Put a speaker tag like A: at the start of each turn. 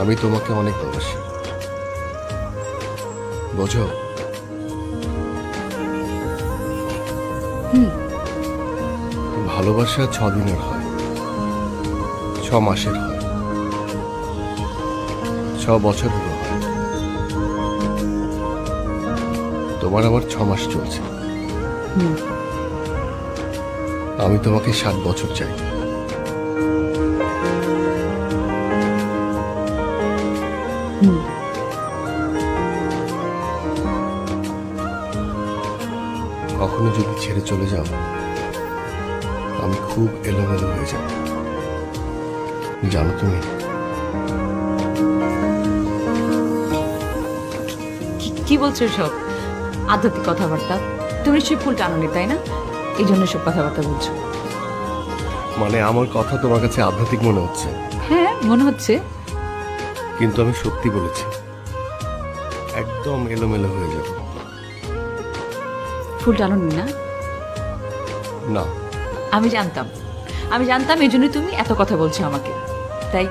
A: আমি তোমাকে অনেক ভালোবাসি। বোঝো? ভালোবাসা ছ দিনের হয় ছ মাসের হয় ছ বছরেরও হয়। তোমার আবার ছ মাস চলছে আমি তোমাকে সাত বছর চাই।
B: হুম
A: কখনো যদি ছেড়ে চলে যাও আমি খুব এলোমেলো হয়ে যাব। জানো তুমি?
B: কি- কি বলছো সব আধ্যাত্মিক কথাবার্তা? তুমি নিশ্চয়ই ফুল টানোনি তাই না? এই জন্য সব কথাবার্তা বলছো।
A: মানে আমার কথা তোমার কাছে আধ্যাত্মিক মনে হচ্ছে?
B: হ্যাঁ মনে হচ্ছে।
A: কিন্তু আমি সত্যি বলেছি একদম এলোমেলো হয়ে যাবে।
B: ফুল টানোনি না।
A: না।
B: আমি জানতাম। আমি জানতাম এই জন্য তুমি এত কথা বলছো আমাকে। তাই